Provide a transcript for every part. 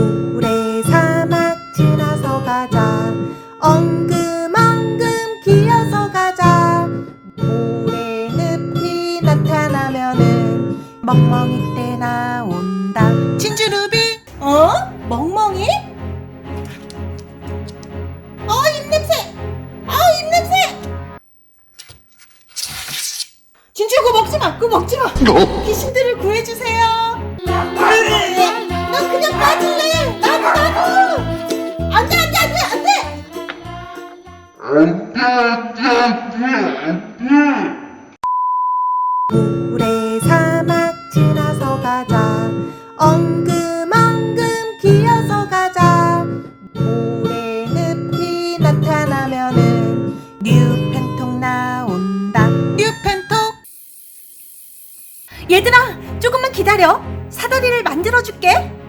모래 사막 지나서 가자. 엉금엉금 기어서 가자. 모래 늪이 나타나면은 멍멍이 때 나온다. 진주루비? 어? 멍멍 모래사막 지나서 가자. 엉금엉금 기어서 가자. 모래 늪이 나타나면은 뉴펜톡 나온다. 뉴펜톡! 얘들아 조금만 기다려. 사다리를 만들어줄게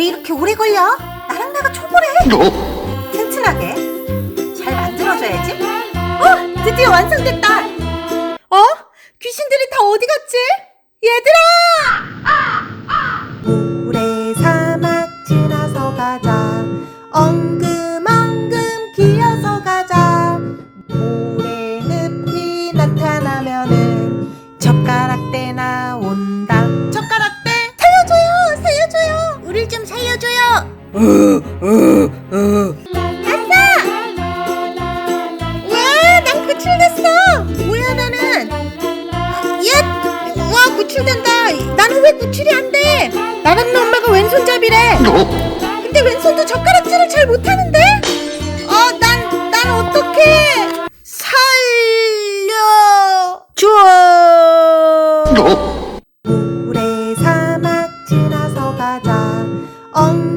왜 이렇게 오래 걸려? 나랑 나가 초보래 튼튼하게 잘 만들어줘야지 어 드디어 완성됐다 어? 귀신들이 다 어디 갔지? 얘들아 좀 살려줘요. 아싸! 와난 구출됐어. 뭐야 나는? 얏 와 구출된다. 나는 왜 구출이 안 돼? 나랑 너 엄마가 왼손잡이래. 근데 왼손도 젓가락질을 잘 못하는데? 어, 난, 난 어떡해! 살려줘! 모래사막 지나 서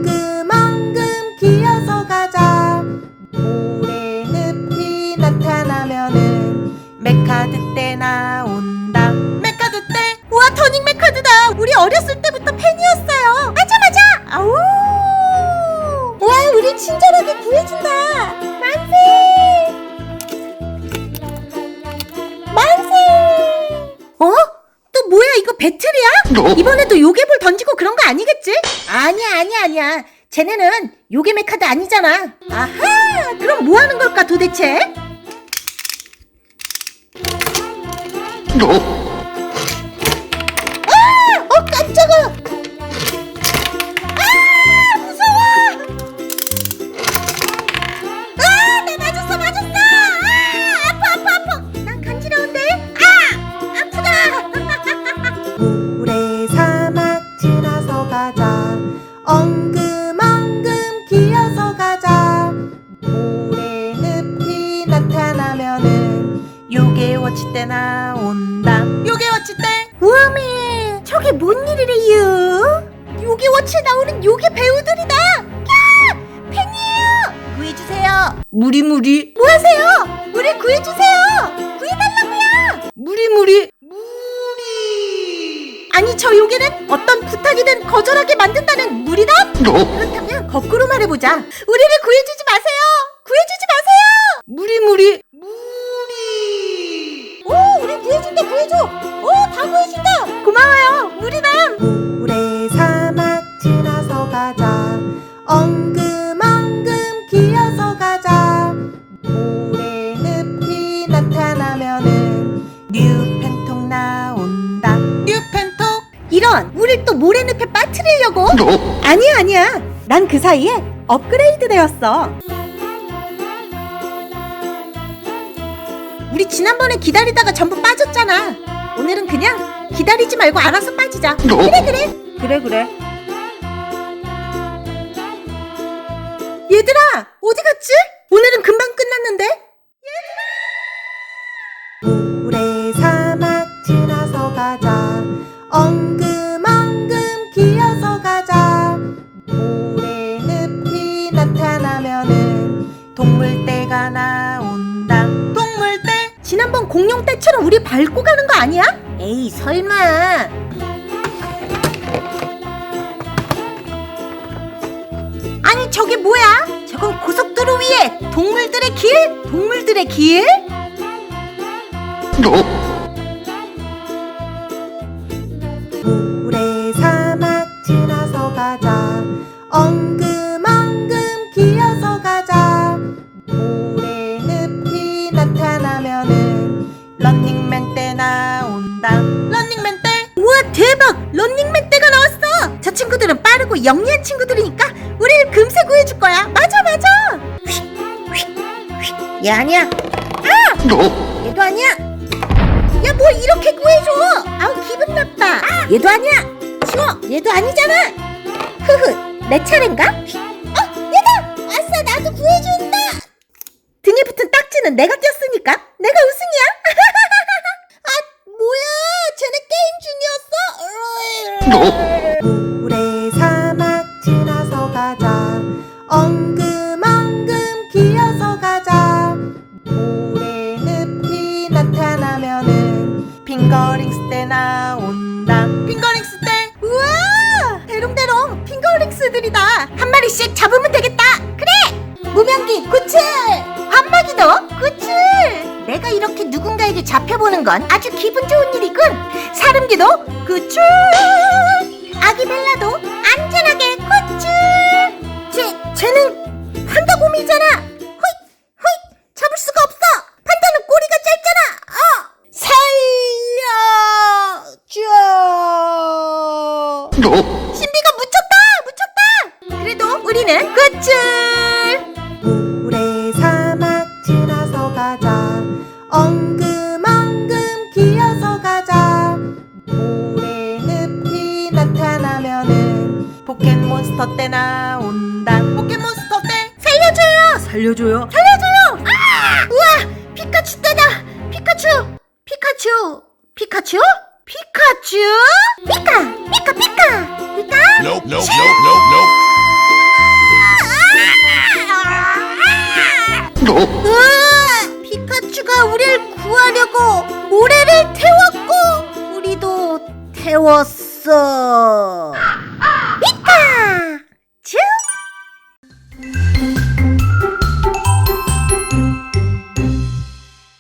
배틀이야? 이번에도 요괴볼 던지고 그런 거 아니겠지? 아니야, 아니야, 아니야. 쟤네는 요괴 메카드 아니잖아. 아하! 그럼 뭐 하는 걸까, 도대체? 아! 우와메, 저게 뭔 일이래요? 요괴워치에 나오는 요괴 배우들이다. 야, 팬이에요. 구해주세요. 무리 무리. 뭐하세요? 우리 구해주세요. 구해달라고요. 무리 무리. 무리. 아니 저 요괴는 어떤 부탁이든 거절하게 만든다는 무리답? 그렇다면 거꾸로 말해보자. 우리를 구해주지 마세요. 구해주지 마세요. 무리 무리. 무리. 구해준다, 구해줘. 오, 다 구해준다. 고마워요, 무리남. 모래사막 지나서 가자. 엉금엉금 기어서 가자. 모래 늪이 나타나면은 뉴펜톡 나온다. 뉴펜톡? 이런, 우릴 또 모래 늪에 빠뜨리려고? 아니야, 아니야. 난 그 사이에 업그레이드 되었어. 우리 지난번에 기다리다가 전부 빠졌잖아. 오늘은 그냥 기다리지 말고 알아서 빠지자. 그래, 그래. 그래, 그래. 얘들아, 어디 갔지? 오늘은 금방 끝났는데? 얘들아! 모래사막 지나서 가자. 엉금엉금 기어서 가자. 모래 늪이 나타나면은 동물떼가. 동물떼? 지난번 공룡 떼처럼 우리 밟고 가는 거 아니야? 에이 설마. 아니 저게 뭐야? 저건 고속도로 위에 동물들의 길? 동물들의 길? 모 영리한 친구들이니까 우리를 금세 구해줄 거야. 맞아 맞아. 얘 아니야. 아! 얘도 아니야. 야 뭘 이렇게 구해줘? 아우 기분 나빠. 얘도 아니야. 치워. 얘도 아니잖아. 흐흐 내 차례인가? 어 얘다! 아싸 나도 구해준다. 등에 붙은 딱지는 내가 꼈으니까 내가 우승이야. 아 뭐야. 쟤네 게임 중이었어 건 아주 기분 좋은 일이군. 사름기도 구출 포켓몬스터 때 나온다. 포켓몬스터 때? 살려줘요! 살려줘요? 살려줘요! 아! 우와! 피카츄 때다! 피카츄! 피카츄! 피카츄? 피카츄? 피카! 피카 피카! 피카? Nope, nope, nope, nope, nope. 으아! 피카츄가 우리를 구하려고 모래를 태웠고 우리도 태웠어.